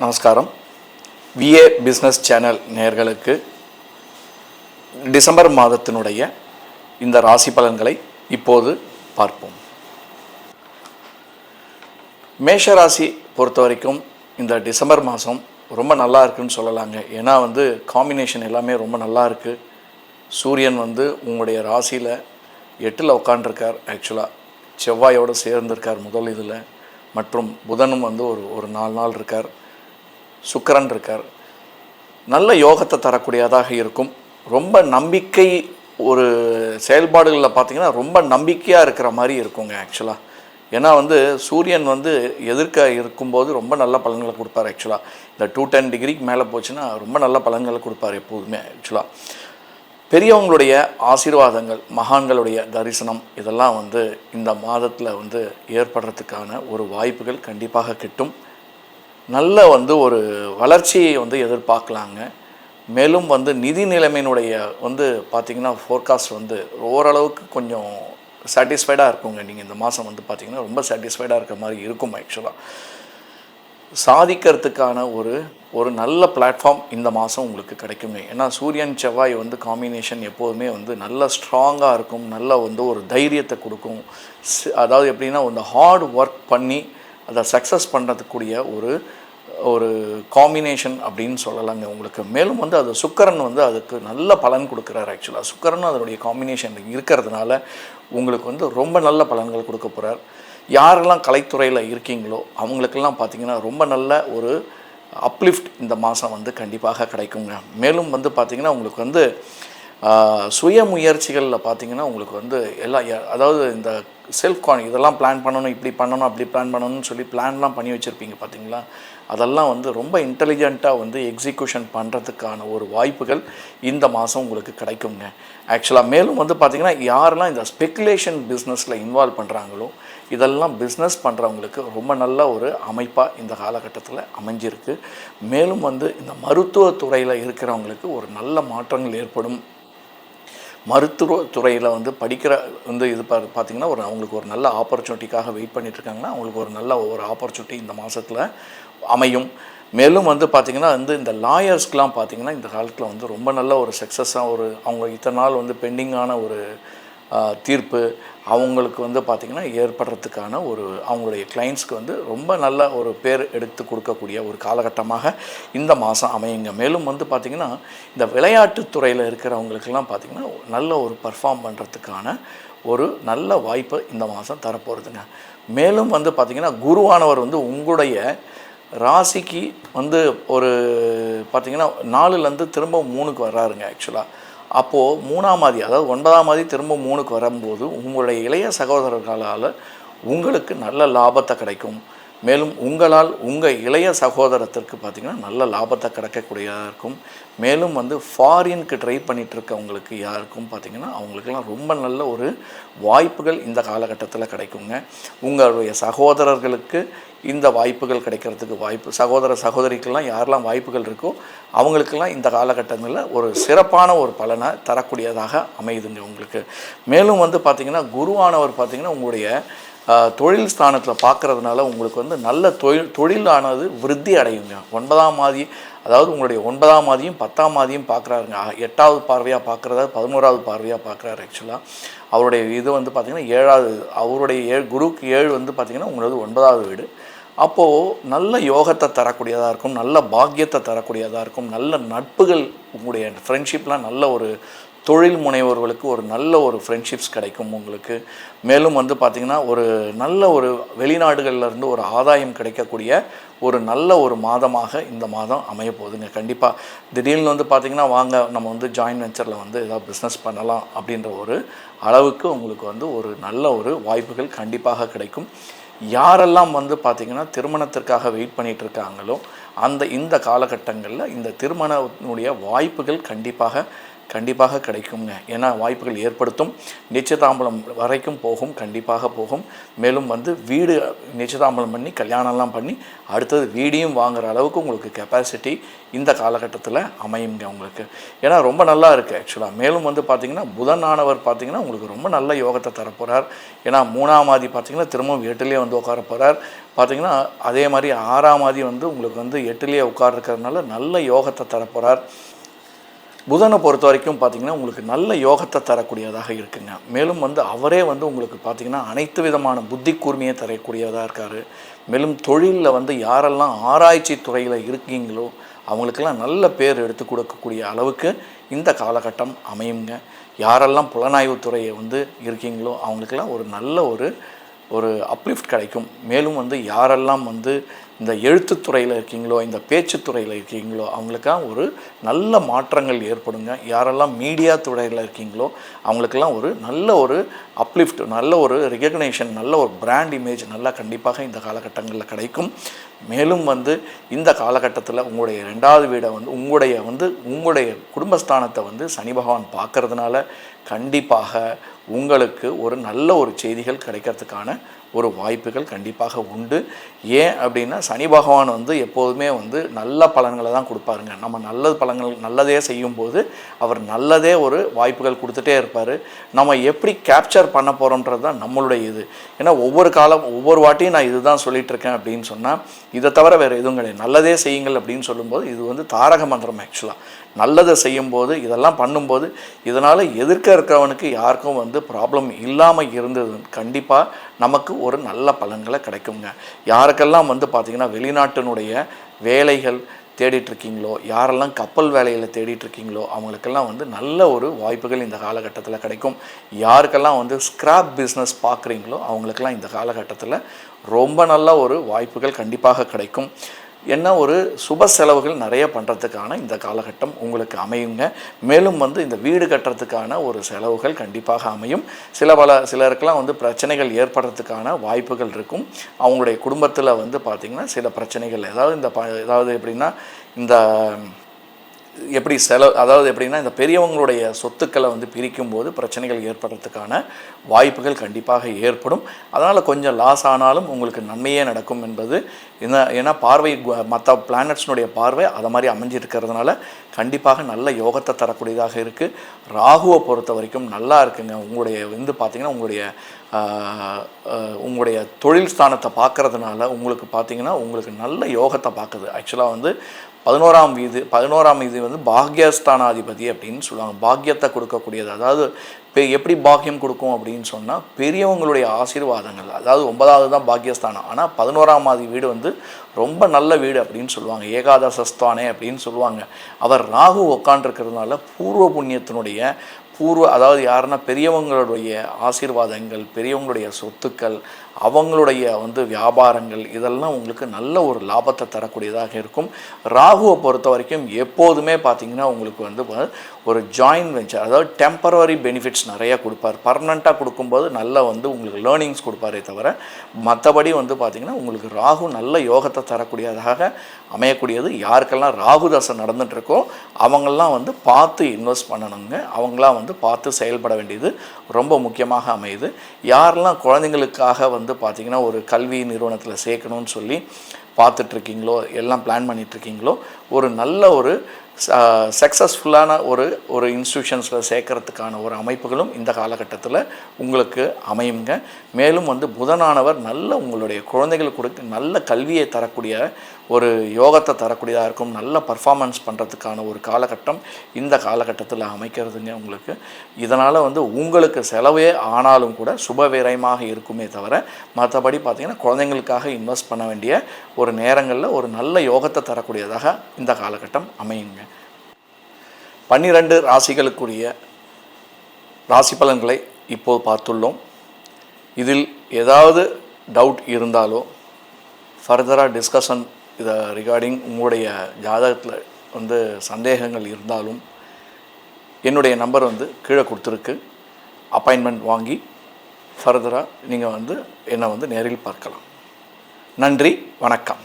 நமஸ்காரம். VA business channel நேயர்களுக்கு December மாதத்தினுடைய இந்த ராசி பலன்களை இப்போது பார்ப்போம். மேஷ ராசி பொறுத்த வரைக்கும் இந்த டிசம்பர் மாதம் ரொம்ப நல்லா இருக்குன்னு சொல்லலாங்க. ஏன்னா வந்து காம்பினேஷன் எல்லாமே ரொம்ப நல்லா இருக்குது சூரியன் வந்து உங்களுடைய ராசியில் எட்டில் உட்காண்டிருக்கார் ஆக்சுவலாக செவ்வாயோடு சேர்ந்திருக்கார் முதல் இதில். மற்றும் புதனும் வந்து ஒரு ஒரு நாலு நாள் இருக்கார். சுக்கரன் இருக்கார். நல்ல யோகத்தை தரக்கூடியதாக இருக்கும். ரொம்ப நம்பிக்கை ஒரு செயல்பாடுகளில் பார்த்தீங்கன்னா ரொம்ப நம்பிக்கையாக இருக்கிற மாதிரி இருக்குங்க ஆக்சுவலாக ஏன்னா வந்து சூரியன் வந்து எதிர்க்க இருக்கும்போது ரொம்ப நல்ல பலன்களை கொடுப்பார் ஆக்சுவலாக இந்த டூ டென் டிகிரிக்கு மேலே போச்சுன்னா ரொம்ப நல்ல பலன்களை கொடுப்பார் எப்போதுமே ஆக்சுவலாக பெரியவங்களுடைய ஆசீர்வாதங்கள் மகான்களுடைய தரிசனம் இதெல்லாம் வந்து இந்த மாதத்தில் வந்து ஏற்படுறதுக்கான ஒரு வாய்ப்புகள் கண்டிப்பாக கிட்டும். நல்ல வந்து ஒரு வளர்ச்சியை வந்து எதிர்பார்க்கலாங்க. மேலும் வந்து நிதி நிலைமையினுடைய வந்து பார்த்திங்கன்னா ஃபோர்காஸ்ட் வந்து ஓரளவுக்கு கொஞ்சம் சாட்டிஸ்ஃபைடாக இருக்குங்க. நீங்கள் இந்த மாதம் வந்து பார்த்திங்கன்னா ரொம்ப சாட்டிஸ்ஃபைடாக இருக்கிற மாதிரி இருக்கும் ஆக்சுவலாக சாதிக்கிறதுக்கான ஒரு ஒரு நல்ல பிளாட்ஃபார்ம் இந்த மாதம் உங்களுக்கு கிடைக்குங்க ஏன்னா சூரியன் செவ்வாய் வந்து காம்பினேஷன் எப்போதுமே வந்து நல்ல ஸ்ட்ராங்காக இருக்கும் நல்ல வந்து ஒரு தைரியத்தை கொடுக்கும். அதாவது எப்படின்னா அந்த ஹார்ட் ஒர்க் பண்ணி அதை சக்ஸஸ் பண்ணுறதுக்கூடிய ஒரு ஒரு காம்பினேஷன் அப்படின்னு சொல்லலாங்க உங்களுக்கு. மேலும் வந்து அது சுக்கரன் வந்து அதுக்கு நல்ல பலன் கொடுக்குறாரு ஆக்சுவலாக சுக்கரனும் அதனுடைய காம்பினேஷன் இருக்கிறதுனால உங்களுக்கு வந்து ரொம்ப நல்ல பலன்கள் கொடுக்க போகிறார் யாரெல்லாம் கலைத்துறையில் இருக்கீங்களோ அவங்களுக்கெல்லாம் பார்த்தீங்கன்னா ரொம்ப நல்ல ஒரு அப்லிஃப்ட் இந்த மாதம் வந்து கண்டிப்பாக கிடைக்குங்க. மேலும் வந்து பார்த்திங்கன்னா உங்களுக்கு வந்து சுய முயற்சிகளில் பார்த்தீங்கன்னா உங்களுக்கு வந்து எல்லா அதாவது இந்த செல்ஃப் கான் இதெல்லாம் பிளான் பண்ணணும் இப்படி பண்ணணும் அப்படி பிளான் பண்ணணும்னு சொல்லி பிளான்லாம் பண்ணி வச்சுருப்பீங்க பார்த்தீங்களா அதெல்லாம் வந்து ரொம்ப இன்டெலிஜென்ட்டாக வந்து எக்ஸிக்யூஷன் பண்ணுறதுக்கான ஒரு வாய்ப்புகள் இந்த மாதம் உங்களுக்கு கிடைக்குங்க. ஆக்சுவலாக மேலும் வந்து பார்த்திங்கன்னா யாரெல்லாம் இந்த ஸ்பெக்குலேஷன் பிஸ்னஸில் இன்வால்வ் பண்ணுறாங்களோ இதெல்லாம் பிஸ்னஸ் பண்ணுறவங்களுக்கு ரொம்ப நல்ல ஒரு அமைப்பாக இந்த காலகட்டத்தில் அமைஞ்சிருக்கு. மேலும் வந்து இந்த மருத்துவத்துறையில் இருக்கிறவங்களுக்கு ஒரு நல்ல மாற்றங்கள் ஏற்படும். மருத்துவ துறையில் வந்து படிக்கிற வந்து இது பா பார்த்திங்கன்னா ஒரு அவங்களுக்கு ஒரு நல்ல ஆப்பர்ச்சுனிட்டிக்காக வெயிட் பண்ணிட்டு இருக்காங்கன்னா அவங்களுக்கு ஒரு நல்ல ஒரு ஆப்பர்ச்சுனிட்டி இந்த மாதத்தில் அமையும். மேலும் வந்து பார்த்திங்கன்னா வந்து இந்த லாயர்ஸ்க்கெலாம் பார்த்திங்கன்னா இந்த காலத்தில் வந்து ரொம்ப நல்ல ஒரு சக்ஸஸாக ஒரு அவங்க இத்தனை நாள் வந்து பெண்டிங்கான ஒரு தீர்ப்பு அவங்களுக்கு வந்து பார்த்திங்கன்னா ஏற்படுறதுக்கான ஒரு அவங்களுடைய கிளைண்ட்ஸ்க்கு வந்து ரொம்ப நல்ல ஒரு பேர் எடுத்து கொடுக்கக்கூடிய ஒரு காலகட்டமாக இந்த மாதம் அமையுங்க. மேலும் வந்து பார்த்திங்கன்னா இந்த விளையாட்டுத்துறையில் இருக்கிறவங்களுக்கெல்லாம் பார்த்திங்கன்னா நல்ல ஒரு பர்ஃபார்ம் பண்ணுறதுக்கான ஒரு நல்ல வாய்ப்பு இந்த மாதம் தரப்போகிறதுங்க மேலும் வந்து பார்த்திங்கன்னா குருவானவர் வந்து உங்களுடைய ராசிக்கு வந்து ஒரு பார்த்திங்கன்னா நாலுலேருந்து திரும்ப மூணுக்கு வர்றாருங்க ஆக்சுவலாக அப்போது மூணாம் மாதி அதாவது ஒன்பதாம் மாதி திரும்ப மூணுக்கு வரும்போது உங்களுடைய இளைய சகோதரர்களால் உங்களுக்கு நல்ல லாபத்தை கிடைக்கும். மேலும் உங்களால் உங்கள் இளைய சகோதரத்திற்கு பார்த்திங்கன்னா நல்ல லாபத்தை கிடைக்கக்கூடியதாக இருக்கும் மேலும் வந்து ஃபாரினுக்கு ட்ரை பண்ணிகிட்டு இருக்கவங்களுக்கு யாருக்கும் பார்த்திங்கன்னா அவங்களுக்கெல்லாம் ரொம்ப நல்ல ஒரு வாய்ப்புகள் இந்த காலகட்டத்தில் கிடைக்குங்க. உங்களுடைய சகோதரர்களுக்கு இந்த வாய்ப்புகள் கிடைக்கிறதுக்கு வாய்ப்பு சகோதர சகோதரிக்கெல்லாம் யாரெல்லாம் வாய்ப்புகள் இருக்கோ அவங்களுக்கெல்லாம் இந்த காலகட்டங்களில் ஒரு சிறப்பான ஒரு பலனை தரக்கூடியதாக அமையுதுங்க உங்களுக்கு. மேலும் வந்து பார்த்திங்கன்னா குருவானவர் பார்த்திங்கன்னா உங்களுடைய தொழில் ஸ்தானத்தில் பார்க்குறதுனால உங்களுக்கு வந்து நல்ல தொழில் தொழிலானது விருத்தி அடையுங்க. ஒன்பதாம் மாதி அதாவது உங்களுடைய ஒன்பதாம் மாதியும் பத்தாம் மாதியும் பார்க்குறாருங்க எட்டாவது பார்வையாக பார்க்குறதா பதினோராவது பார்வையாக பார்க்குறாரு ஆக்சுவலாக அவருடைய இது வந்து பார்த்திங்கன்னா ஏழாவது அவருடைய ஏழு குருக்கு ஏழு வந்து பார்த்திங்கன்னா உங்களது ஒன்பதாவது வீடு. அப்போது நல்ல யோகத்தை தரக்கூடியதாக இருக்கும் நல்ல பாக்கியத்தை தரக்கூடியதாக இருக்கும் நல்ல நட்புகள் உங்களுடைய ஃப்ரெண்ட்ஷிப்லாம் நல்ல ஒரு தொழில் முனைவோர்களுக்கு ஒரு நல்ல ஒரு ஃப்ரெண்ட்ஷிப்ஸ் கிடைக்கும் உங்களுக்கு. மேலும் வந்து பார்த்திங்கன்னா ஒரு நல்ல ஒரு வெளிநாடுகள்ல இருந்து ஒரு ஆதாயம் கிடைக்கக்கூடிய ஒரு நல்ல ஒரு மாதமாக இந்த மாதம் அமைய போகுதுங்க. கண்டிப்பாக திடீர்னு வந்து பார்த்திங்கன்னா வாங்க நம்ம வந்து ஜாயின் வெஞ்சரில் வந்து ஏதாவது பிஸ்னஸ் பண்ணலாம் அப்படின்ற ஒரு அளவுக்கு உங்களுக்கு வந்து ஒரு நல்ல ஒரு வாய்ப்புகள் கண்டிப்பாக கிடைக்கும். யாரெல்லாம் வந்து பார்த்திங்கன்னா திருமணத்திற்காக வெயிட் பண்ணிகிட்டு இருக்காங்களோ அந்த இந்த காலகட்டங்களில் இந்த திருமணத்தினுடைய வாய்ப்புகள் கண்டிப்பாக கண்டிப்பாக கிடைக்குங்க. ஏன்னா வாய்ப்புகள் ஏற்படுத்தும். நிச்சயதாம்பலம் வரைக்கும் போகும் கண்டிப்பாக போகும். மேலும் வந்து வீடு நிச்சயதாம்பலம் பண்ணி கல்யாணம்லாம் பண்ணி அடுத்தது வீடியும் வாங்குற அளவுக்கு உங்களுக்கு கெப்பாசிட்டி இந்த காலகட்டத்தில் அமையுங்க உங்களுக்கு. ஏன்னா ரொம்ப நல்லா இருக்குது ஆக்சுவலாக மேலும் வந்து பார்த்திங்கன்னா புதன் ஆனவர் பார்த்திங்கன்னா உங்களுக்கு ரொம்ப நல்ல யோகத்தை தரப்போகிறார் ஏன்னா மூணாம் ஆதி பார்த்திங்கன்னா திரும்பவும் எட்டுலேயே வந்து உட்கார போகிறார் பார்த்திங்கன்னா அதே மாதிரி ஆறாம் ஆதி வந்து உங்களுக்கு வந்து எட்டுலேயே உட்கார்றதுனால நல்ல யோகத்தை தரப்போகிறார் புதனை பொறுத்த வரைக்கும் பார்த்திங்கன்னா உங்களுக்கு நல்ல யோகத்தை தரக்கூடியதாக இருக்குங்க. மேலும் வந்து அவரே வந்து உங்களுக்கு பார்த்திங்கன்னா அனைத்து விதமான புத்தி கூர்மையை தரக்கூடியதாக இருக்கார். மேலும் தொழிலில் வந்து யாரெல்லாம் ஆராய்ச்சி துறையில் இருக்கீங்களோ அவங்களுக்கெல்லாம் நல்ல பேர் எடுத்து கொடுக்கக்கூடிய அளவுக்கு இந்த காலகட்டம் அமையுங்க. யாரெல்லாம் புலனாய்வு துறையை வந்து இருக்கீங்களோ அவங்களுக்கெல்லாம் ஒரு நல்ல ஒரு ஒரு அப்லிஃப்ட் கிடைக்கும். மேலும் வந்து யாரெல்லாம் வந்து இந்த எழுத்துத்துறையில் இருக்கீங்களோ இந்த பேச்சுத்துறையில் இருக்கீங்களோ அவங்களுக்கெல்லாம் ஒரு நல்ல மாற்றங்கள் ஏற்படுங்க. யாரெல்லாம் மீடியா துறையில் இருக்கீங்களோ அவங்களுக்கெல்லாம் ஒரு நல்ல ஒரு அப்லிஃப்ட் நல்ல ஒரு ரிகக்னேஷன் நல்ல ஒரு பிராண்ட் இமேஜ் நல்லா கண்டிப்பாக இந்த காலகட்டங்களில் கிடைக்கும். மேலும் வந்து இந்த காலகட்டத்தில் உங்களுடைய ரெண்டாவது வீடை வந்து உங்களுடைய வந்து உங்களுடைய குடும்பஸ்தானத்தை வந்து சனி பகவான் பார்க்கறதுனால கண்டிப்பாக உங்களுக்கு ஒரு நல்ல ஒரு செய்திகள் கிடைக்கிறதுக்கான ஒரு வாய்ப்புகள் கண்டிப்பாக உண்டு. ஏன் அப்படின்னா சனி பகவான் வந்து எப்போதுமே வந்து நல்ல பலன்களை தான் கொடுப்பாருங்க. நம்ம நல்ல பலன்கள் நல்லதே செய்யும்போது அவர் நல்லதே ஒரு வாய்ப்புகள் கொடுத்துட்டே இருப்பார். நம்ம எப்படி கேப்சர் பண்ண போகிறோன்றது தான் நம்மளுடைய இது. ஏன்னா ஒவ்வொரு காலம் ஒவ்வொரு வாட்டியும் நான் இதுதான் சொல்லிட்டு இருக்கேன் அப்படின்னு சொன்னால் இதை தவிர வேறு எதுவும் கிடையாது. நல்லதே செய்யுங்கள் அப்படின்னு சொல்லும்போது இது வந்து தாரக மந்திரம் ஆக்சுவலாக நல்லதை செய்யும்போது இதெல்லாம் பண்ணும்போது இதனால் எதிர்க்க இருக்கிறவனுக்கு யாருக்கும் வந்து ப்ராப்ளம் இல்லாமல் இருந்தது. கண்டிப்பாக நமக்கு ஒரு நல்ல பலன்களை கிடைக்குங்க. யாருக்கெல்லாம் வந்து பார்த்திங்கன்னா வெளிநாட்டினுடைய வேலைகள் தேடிட்டுருக்கீங்களோ யாரெல்லாம் கப்பல் வேலையில் தேடிட்டுருக்கீங்களோ அவங்களுக்கெல்லாம் வந்து நல்ல ஒரு வாய்ப்புகள் இந்த காலகட்டத்தில் கிடைக்கும். யாருக்கெல்லாம் வந்து ஸ்க்ராப் பிஸ்னஸ் பார்க்குறீங்களோ அவங்களுக்கெல்லாம் இந்த காலகட்டத்தில் ரொம்ப நல்ல ஒரு வாய்ப்புகள் கண்டிப்பாக கிடைக்கும். என்ன ஒரு சுப செலவுகள் நிறைய பண்ணுறதுக்கான இந்த காலகட்டம் உங்களுக்கு அமையுங்க. மேலும் வந்து இந்த வீடு கட்டுறதுக்கான ஒரு செலவுகள் கண்டிப்பாக அமையும். சில பல சிலருக்கெல்லாம் வந்து பிரச்சனைகள் ஏற்படுறதுக்கான வாய்ப்புகள் இருக்கும். அவங்களுடைய குடும்பத்தில் வந்து பார்த்திங்கன்னா சில பிரச்சனைகள் ஏதாவது இந்த ப ஏதாவது எப்படின்னா இந்த எப்படி செலவு அதாவது எப்படின்னா இந்த பெரியவங்களுடைய சொத்துக்களை வந்து பிரிக்கும்போது பிரச்சனைகள் ஏற்படுறதுக்கான வாய்ப்புகள் கண்டிப்பாக ஏற்படும். அதனால் கொஞ்சம் லாஸ் ஆனாலும் உங்களுக்கு நன்மையே நடக்கும் என்பது என்ன ஏன்னா பார்வை மற்ற பிளானட்ஸ்னுடைய பார்வை அதை மாதிரி அமைஞ்சிருக்கிறதுனால கண்டிப்பாக நல்ல யோகத்தை தரக்கூடியதாக இருக்குது ராகுவை பொறுத்த வரைக்கும் நல்லா இருக்குங்க. உங்களுடைய வந்து பார்த்திங்கன்னா உங்களுடைய உங்களுடைய தொழில் ஸ்தானத்தை பார்க்கறதுனால உங்களுக்கு பார்த்திங்கன்னா உங்களுக்கு நல்ல யோகத்தை பார்க்குது. ஆக்சுவலாக வந்து பதினோராம் வீது பதினோராம் வீதி வந்து பாக்யஸ்தானாதிபதி அப்படின்னு சொல்லுவாங்க. பாக்கியத்தை கொடுக்கக்கூடியது. அதாவது இப்போ எப்படி பாக்கியம் கொடுக்கும் அப்படின்னு சொன்னால் பெரியவங்களுடைய ஆசீர்வாதங்கள். அதாவது ஒன்பதாவது தான் பாக்கியஸ்தானம் ஆனால் பதினோராம் ஆதி வீடு வந்து ரொம்ப நல்ல வீடு அப்படின்னு சொல்லுவாங்க. ஏகாதசஸ்தானே அப்படின்னு சொல்லுவாங்க. அவர் ராகு உட்காண்டிருக்கிறதுனால பூர்வ புண்ணியத்தினுடைய பூர்வ அதாவது யாருன்னா பெரியவங்களுடைய ஆசீர்வாதங்கள் பெரியவங்களுடைய சொத்துக்கள் அவங்களுடைய வந்து வியாபாரங்கள் இதெல்லாம் உங்களுக்கு நல்ல ஒரு லாபத்தை தரக்கூடியதாக இருக்கும். ராகுவை பொறுத்த வரைக்கும் எப்போதுமே பார்த்திங்கன்னா உங்களுக்கு வந்து ஒரு ஜாயின் வெஞ்சர் அதாவது டெம்பரவரி பெனிஃபிட்ஸ் நிறைய கொடுப்பார். பர்மனெண்ட்டாக கொடுக்கும்போது நல்ல வந்து உங்களுக்கு லேர்னிங்ஸ் கொடுப்பாரே தவிர மற்றபடி வந்து பார்த்திங்கன்னா உங்களுக்கு ராகு நல்ல யோகத்தை தரக்கூடியதாக அமையக்கூடியது. யாருக்கெல்லாம் ராகு தசை நடந்துகிட்ருக்கோ அவங்கெல்லாம் வந்து பார்த்து இன்வெஸ்ட் பண்ணணுங்க. அவங்களாம் வந்து பார்த்து செயல்பட வேண்டியது ரொம்ப முக்கியமாக அமையுது. யாரெல்லாம் குழந்தைங்களுக்காக வந்து வந்து பார்த்திங்கன்னா ஒரு கல்வி நிறுவனத்தில் சேர்க்கணும்னு சொல்லி பார்த்துட்ருக்கீங்களோ எல்லாம் பிளான் பண்ணிகிட்ருக்கீங்களோ ஒரு நல்ல ஒரு சக்ஸஸ்ஃபுல்லான ஒரு ஒரு இன்ஸ்டியூஷன்ஸில் சேர்க்கறதுக்கான ஒரு அமைப்புகளும் இந்த காலகட்டத்தில் உங்களுக்கு அமையுங்க. மேலும் வந்து புதனானவர் நல்ல உங்களுடைய குழந்தைகள் கொடுக்க நல்ல கல்வியை தரக்கூடிய ஒரு யோகத்தை தரக்கூடியதாக இருக்கும். நல்ல பர்ஃபார்மன்ஸ் பண்ணுறதுக்கான ஒரு காலகட்டம் இந்த காலகட்டத்தில் அமைக்கிறதுங்க உங்களுக்கு. இதனால் வந்து உங்களுக்கு செலவே ஆனாலும் கூட சுப விரயமாக இருக்குமே தவிர மற்றபடி பார்த்திங்கன்னா குழந்தைங்களுக்காக இன்வெஸ்ட் பண்ண வேண்டிய ஒரு நேரங்களில் ஒரு நல்ல யோகத்தை தரக்கூடியதாக இந்த காலகட்டம் அமையுங்க. பன்னிரண்டு ராசிகளுக்குரிய ராசி பலன்களை இப்போது பார்த்துள்ளோம். இதில் ஏதாவது டவுட் இருந்தாலோ ஃபர்தராக டிஸ்கஷன் இதை ரிகார்டிங் உங்களுடைய ஜாதகத்தில் வந்து சந்தேகங்கள் இருந்தாலும் என்னுடைய நம்பர் வந்து கீழே கொடுத்துருக்கு. அப்பாயின்மெண்ட் வாங்கி ஃபர்தராக நீங்கள் வந்து என்னை வந்து நேரில் பார்க்கலாம். நன்றி வணக்கம்.